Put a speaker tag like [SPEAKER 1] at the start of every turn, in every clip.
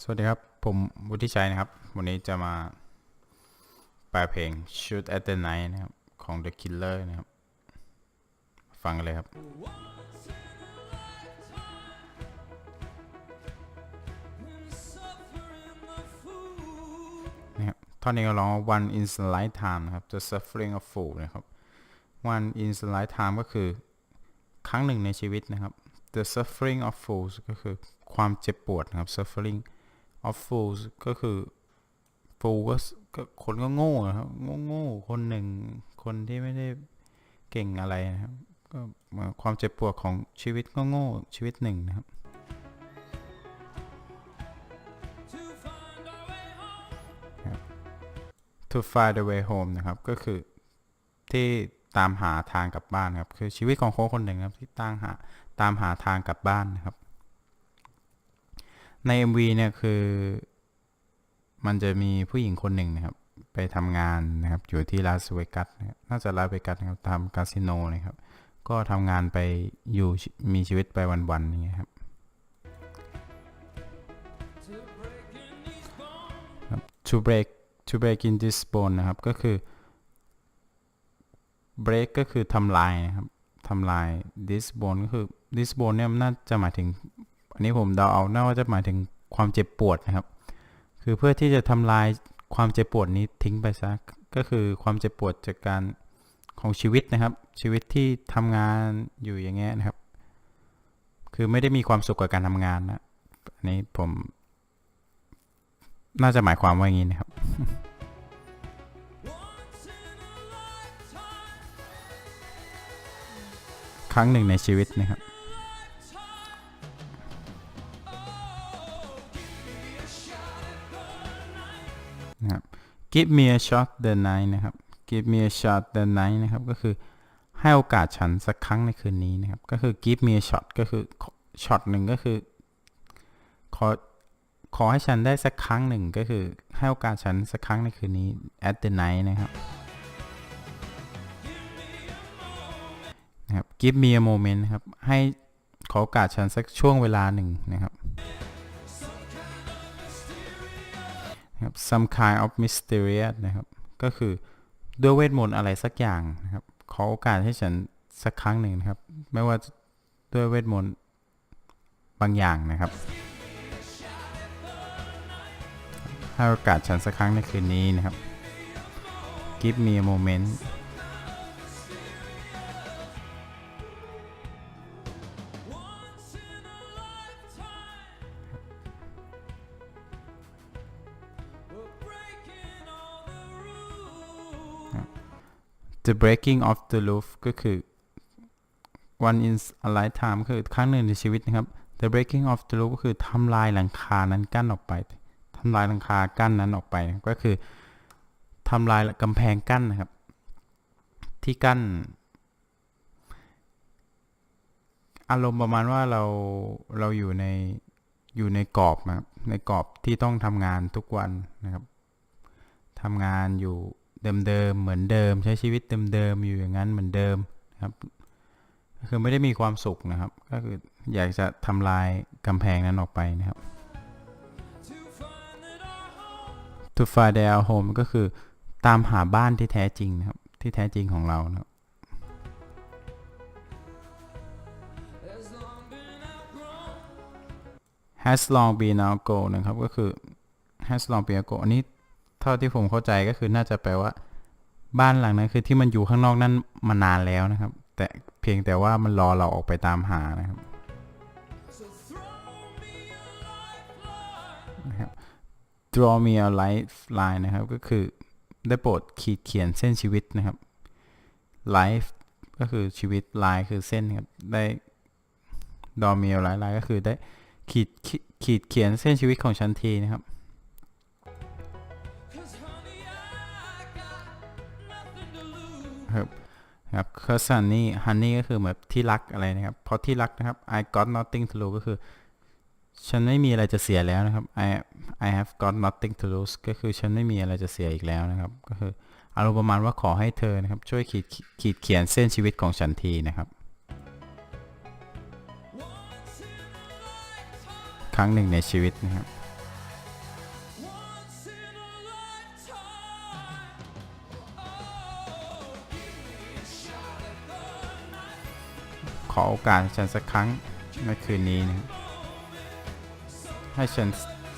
[SPEAKER 1] สวัสดีครับ ผมวุฒิชัยนะครับ วันนี้จะมาแปลเพลง Shoot at the Night นะครับ ของ The Killer นะครับ ฟังกันเลยครับ นะครับท่อนนี้ก็ร้องว่า one in a lifetime นะครับ the suffering of fool นะครับ one in a lifetime ก็คือครั้งหนึ่งในชีวิตนะครับ the suffering of fools ก็คือความเจ็บปวดนะครับ suffering of fools ก็คือ fool ก็ก็คนก็โง่ครับโง่โง่คนหนึ่งคนที่ไม่ได้เก่งอะไรนะครับก็ความเจ็บปวดของชีวิตก็โง่ชีวิตหนึ่งนะครับ to find a way home นะครับ ก็คือที่ตามหาทางกลับบ้านครับ คือชีวิตของคนคนหนึ่งครับที่ตั้งหาตามหาทางกลับบ้านนะครับ ใน MV เนี่ยคือ มันจะมีผู้หญิงคนหนึ่งนะครับ ไปทำงานนะครับ อยู่ที่ลาสเวกัสนะครับน่าจะลาสเวกัสนะครับทำคาสิโนนะครับ ก็ทำงานไปอยู่มีชีวิตไปวันๆอย่างเงี้ยครับ to break to break in this bone นะครับ ก็คือ break ก็คือทำลายนะครับทำลาย this bone ก็คือ this bone เนี่ยมันน่าจะหมายถึง นี้ผมเดาเอาน่าจะหมายถึงความเจ็บปวดนะครับ คือเพื่อที่จะทำลายความเจ็บปวดนี้ทิ้งไปซะก็คือความเจ็บปวดจากการของชีวิตนะครับ ชีวิตที่ทำงานอยู่อย่างเงี้ยนะครับ คือไม่ได้มีความสุขกับการทำงานนะอันนี้ผม น่าจะหมายความว่าอย่างนี้นะครับครั้งหนึ่งในชีวิตนะครับ give me a shot the night นะครับ give me a shot the night นะครับก็คือให้โอกาสฉันสักครั้งในคืนนี้นะครับ ก็คือ give me a shot ก็คือช็อตหนึ่งก็คือ ขอขอให้ฉันได้สักครั้งหนึ่งก็คือให้โอกาสฉันสักครั้งในคืนนี้ at the night นะครับนะครับ give me a moment นะครับให้ขอโอกาสฉันสักช่วงเวลาหนึ่งนะครับ ครับ some kind of mysterious นะครับ ก็คือด้วยเวทมนต์อะไรสักอย่างนะครับ ขอโอกาสให้ฉันสักครั้งหนึ่งนะครับ ไม่ว่าด้วยเวทมนต์บางอย่างนะครับให้โอกาสฉันสักครั้งในคืนนี้นะครับ Give me a moment The breaking of the roof ก็คือ one in a lifetime คือครั้งหนึ่งในชีวิตนะครับ The breaking of the roof ก็คือทำลายหลังคานั้นกั้นออกไปทำลายหลังคากั้นนั้นออกไป ก็คือทำลายกำแพงกั้นนะครับ ที่กั้น อารมณ์ประมาณว่าเราเราอยู่ในอยู่ในกรอบนะครับในกรอบที่ต้องทำงานทุกวันนะครับทำงานอยู่ เดิมๆเหมือนเดิม ใช้ชีวิตเดิมๆอยู่อย่างนั้นเหมือนเดิมครับก็คือไม่ได้มีความสุขนะครับ ก็คืออยากจะทำลายกำแพงนั้นออกไปนะครับ to find our home ก็คือตามหาบ้านที่แท้จริงนะครับ ที่แท้จริงของเรานะครับ has long been our goal นะครับ ก็คือ has long been our goal อันนี้ เท่าที่ผมเข้าใจก็คือน่าจะแปลว่า บ้านหลังนั้นคือที่มันอยู่ข้างนอกนั้นมานานแล้วนะครับ แต่เพียงแต่ว่ามันรอเราออกไปตามหานะครับนะครับ draw me a lifeline นะครับ ก็คือได้โปรดขีดเขียนเส้นชีวิตนะครับ life ก็คือชีวิต line คือเส้นครับ ได้ draw me a lifeline ก็คือได้ขีดขีดขีดเขียนเส้นชีวิตของฉันทีนะครับ ครับครับ cause honey honey ก็คือแบบที่รักอะไรนะครับ เพราะที่รักนะครับ I got nothing to lose ก็คือ ฉันไม่มีอะไรจะเสียแล้วนะครับ I I have got nothing to lose ก็คือฉันไม่มีอะไรจะเสียอีกแล้วนะครับ ก็คืออารมณ์ประมาณว่าขอให้เธอนะครับ ช่วยขีดขีดเขียนเส้นชีวิตของฉันทีนะครับ ครั้งหนึ่งในชีวิตนะครับ ขอโอกาสฉันสักครั้งในคืนนี้นะให้ฉัน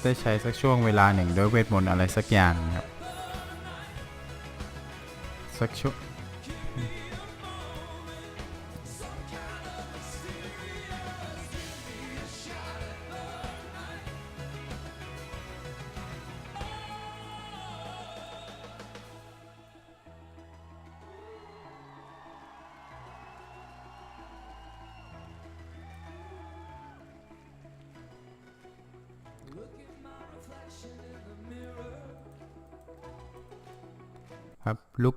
[SPEAKER 1] ได้ใช้สักช่วงเวลาหนึ่งด้วยเวทมนต์อะไรสักอย่างนะครับสักช่วง ครับ look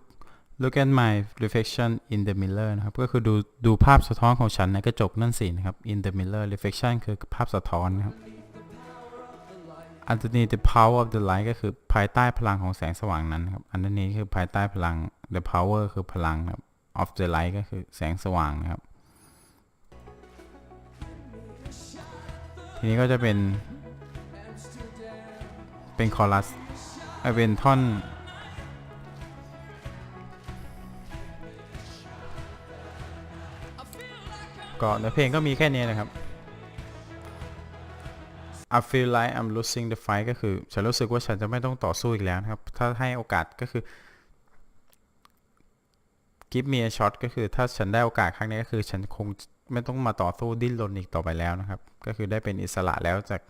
[SPEAKER 1] look at my reflection in the mirror นะครับ ก็คือดูดูภาพสะท้อนของฉันในกระจกนั่นสินะครับ in the mirror reflection คือภาพสะท้อนนะครับ underneath the power of the light ก็คือภายใต้พลังของแสงสว่างนั้นครับ underneath คือภายใต้พลัง the power คือพลังครับ of the light ก็คือแสงสว่างนะครับ ทีนี้ก็จะเป็น เป็นคอรัสเป็นท่อน ก็เนื้อเพลงก็มีแค่นี้นะครับ I feel like I'm losing the fight ก็คือ ฉันรู้สึกว่าฉันจะไม่ต้องต่อสู้อีกแล้วนะครับ ถ้าให้โอกาสก็คือ give me a shot ก็คือถ้าฉันได้โอกาสครั้งนี้ก็คือ ฉันคงไม่ต้องมาต่อสู้ดิ้นรนอีกต่อไปแล้วนะครับ ก็คือได้เป็นอิสระแล้วจาก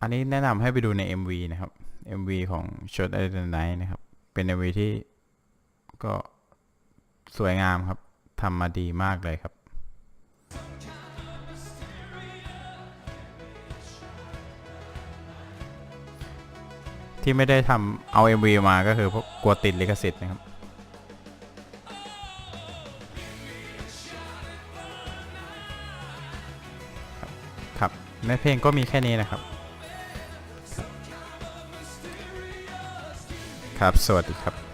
[SPEAKER 1] อันนี้แนะนำให้ไปดูใน MV นะครับ MV ของ Shot at the Night นะครับ เป็น MV ที่ก็สวยงามครับทำมาดีมากเลยครับ ที่ไม่ได้ทำเอา MV มาก็คือเพราะกลัวติดลิขสิทธิ์นะครับ ครับในเพลงก็มีแค่นี้นะครับ ครับ สวัสดีครับ